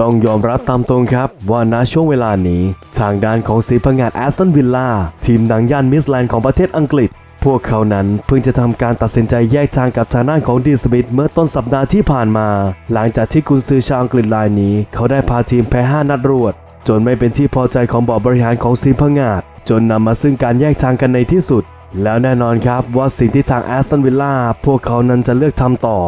ต้องยอมรับตามตรงครับว่าณช่วงเวลานี้ ทางด้านของสีพังงาดแอสตันวิลล่าทีมดังย่านมิสแลนด์ของประเทศอังกฤษ พวกเขานั้นเพิ่งจะทำการตัดสินใจแยกทางกับทางด้านของดีสมิธเมื่อต้นสัปดาห์ที่ผ่านมา หลังจากที่กุนซือชาวอังกฤษรายนี้ เขาได้พาทีมแพ้ 5 นัดรวด จนไม่เป็นที่พอใจของบอร์ดบริหารของสีพังงาดจนนำมาซึ่งการแยกทางกันในที่สุด แล้วแน่นอนครับว่าสิ่งที่ทางแอสตันวิลล่าพวกเขานั้นจะเลือกทำต่อ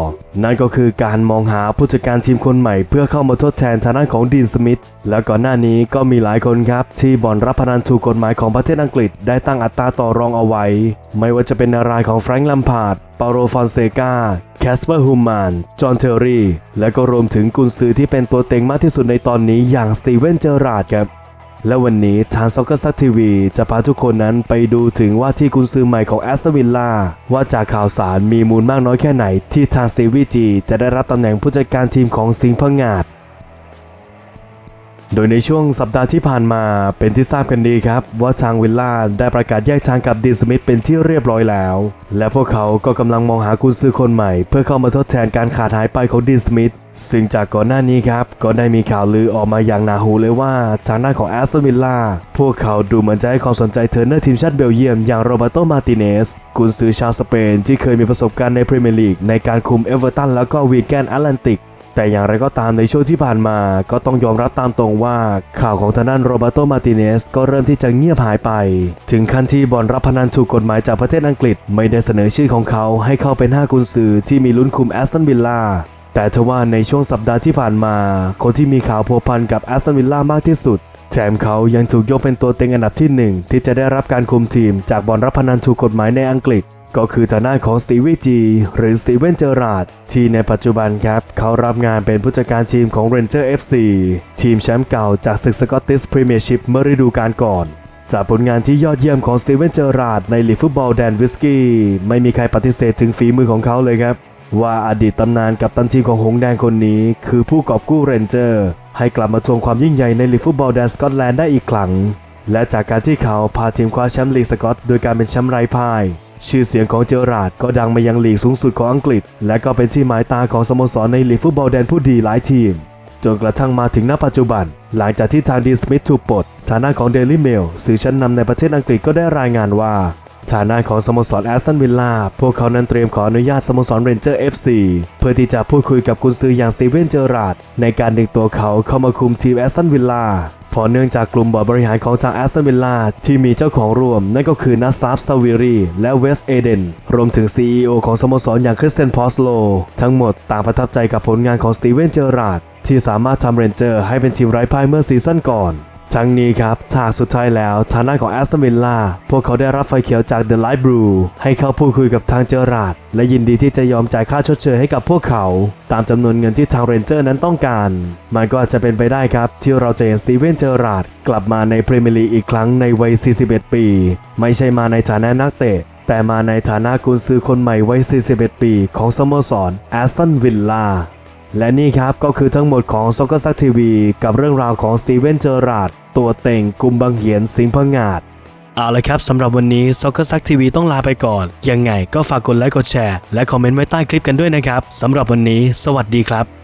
นั่นก็คือการมองหาผู้จัดการทีมคนใหม่ เพื่อเข้ามาทดแทนทางด้านของดีนสมิธแล้วก่อนหน้านี้ก็มีหลายคนครับ ที่บ่อนรับพนันถูกกฎหมายของประเทศอังกฤษ ได้ตั้งอัตราต่อรองเอาไว้ ไม่ว่าจะเป็นนารายของแฟรงค์ลัมพาร์ดเปาโรฟอนเซกาแคสเปอร์ฮูมาน จอห์นเทอร์รีและก็รวมถึงกุนซือที่เป็นตัวเต็งมากที่สุดในตอนนี้อย่างสตีเวนเจอราร์ดครับ และวันนี้ทาง Soccer s u c k TV จะพาทุกคนนั้นไปดูถึงว่าที่กุนซือใหม่ของแอสตันวิลล่าว่าจากข่าวสารมีมูลมากน้อยแค่ไหนที่ทางสตีวีจีจะได้รับตำแหน่งผู้จัดการทีมของสิงห์พงาด โดยในช่วงสัปดาห์ที่ผ่านมาเป็นที่ทราบกันดีครับ ว่าทางวิลล่าได้ประกาศแยกทางกับดีนสมิธเป็นที่เรียบร้อยแล้ว และพวกเขาก็กำลังมองหากุนซือคนใหม่ เพื่อเข้ามาทดแทนการขาดหายไปของดีนสมิธซึ่งจากก่อนหน้านี้ครับ ก็ได้มีข่าวลือออกมาอย่างหนาหูเลยว่าทางด้านของแอสตันวิลล่าพวกเขาดูเหมือนจะให้ความสนใจเทอร์เนอร์ทีมชาติเบลเยียมอย่างโรเบโตมาติเนสกุนซือชาวสเปนที่เคยมีประสบการณ์ในพรีเมียร์ลีกในการคุมเอเวอร์ตันแล้วก็วีแกนแอตแลนติก แต่อย่างไรก็ตามในช่วงที่ผ่านมาก็ต้องยอมรับตามตรงว่าข่าวของทางด้านโรเบโตมาติเนสก็เริ่มที่จะเงียบหายไป ถึงขั้นที่บอลรับพนันถูกกฎหมายจากประเทศอังกฤษ ไม่ได้เสนอชื่อของเขาให้เข้าเป็น5กุนซือที่มีลุ้นคุมแอสตันวิลล่าแต่ทว่าในช่วงสัปดาห์ที่ผ่านมา คนที่มีข่าวพัวพันกับแอสตันวิลล่ามากที่สุดแถมเขายังถูกยกเป็นตัวเต็งอันดับที่หนึ่งที่จะได้รับการคุมทีมจากบอลรับพนันถูกกฎหมายในอังกฤษ ก็คือทางด้านของสตีวีจีหรือสตีเวนเจอราดที่ในปัจจุบันครับเขารับงานเป็นผู้จัดการทีมของ Ranger FC ทีมแชมป์เก่าจากศึกสกอตติสพรีเมียร์ชิพเมื่อฤดูกาลก่อน จากผลงานที่ยอดเยี่ยมของสตีเวนเจอราดในลีกฟุตบอลแดนวิสกี้ไม่มีใครปฏิเสธถึงฝีมือของเขาเลยครับ ว่าอดีตตำนานกับตันทีมของหงส์แดงคนนี้ คือผู้กอบกู้เรนเจอร์ ให้กลับมาทวงความยิ่งใหญ่ในลีกฟุตบอลแดนสกอตแลนด์ได้อีกครั้งและจากการที่เขาพาทีมคว้าแชมป์ลีกสกอตโดยการเป็นแชมป์ไร้พ่าย ชื่อเสียงของเจอราดก็ดังมายังลีกสูงสุดของอังกฤษ และก็เป็นที่หมายตาของสโมสรในลีกฟุตบอลแดนผู้ดีหลายทีม จนกระทั่งมาถึงณปัจจุบัน หลังจากที่ทางดีสมิธถูกปลดฐานะของเดลิเมลสื่อชั้นนำในประเทศอังกฤษก็ได้รายงานว่าฐานะของสโมสรแอสตันวิลล่าพวกเขานั้นเตรียมขออนุญาตสโมสรเรนเจอร์ FC เพื่อที่จะพูดคุยกับกุนซืออย่างสตีเวนเจอราดในการดึงตัวเขาเข้ามาคุมทีมแอสตันวิลล่า เพราะเนื่องจากกลุ่มบอร์ดบริหารของทางแอสตันวิลล่าที่มีเจ้าของร่วม นั่นก็คือนัสซาฟซาวิรีและเวสเอเดนรวมถึง CEO ของสโมสรอย่างคริสเตนพอสโล ทั้งหมดต่างประทับใจกับผลงานของสตีเวนเจอราร์ดที่สามารถทำเรนเจอร์ให้เป็นทีมไร้พ่ายเมื่อซีซั่นก่อน ทั้งนี้ครับฉากสุดท้ายแล้วทางด้านของแอสตันวิลล่าพวกเขาได้รับไฟเขียวจากเดอะไลท์บลูให้เข้าพูดคุยกับทางเจอราดและยินดีที่จะยอมจ่ายค่าชดเชยให้กับพวกเขา ตามจำนวนเงินที่ทางเรนเจอร์นั้นต้องการ มันก็อาจจะเป็นไปได้ครับ ที่เราจะเห็นสตีเวนเจอราดกลับมาในพรีเมียร์ลีกอีกครั้งในวัย 41 ปี ไม่ใช่มาในฐานะนักเตะ แต่มาในฐานะกุนซือคนใหม่วัย 41 ปี ของสโมสรแอสตันวิลล่า และนี่ครับก็คือทั้งหมดของ s o c c e r s u c k TV กับเรื่องราวของสตีเวนเจอราร์ดตัวเต่งกุมบางเหียนสิงห์พงาดเอาละครับสำหรับวันนี้ s o c c e r s u c k TV ต้องลาไปก่อน ยังไงก็ฝากกดไลค์กดแชร์ และคอมเมนต์ไว้ใต้คลิปกันด้วยนะครับสำหรับวันนี้ สวัสดีครับ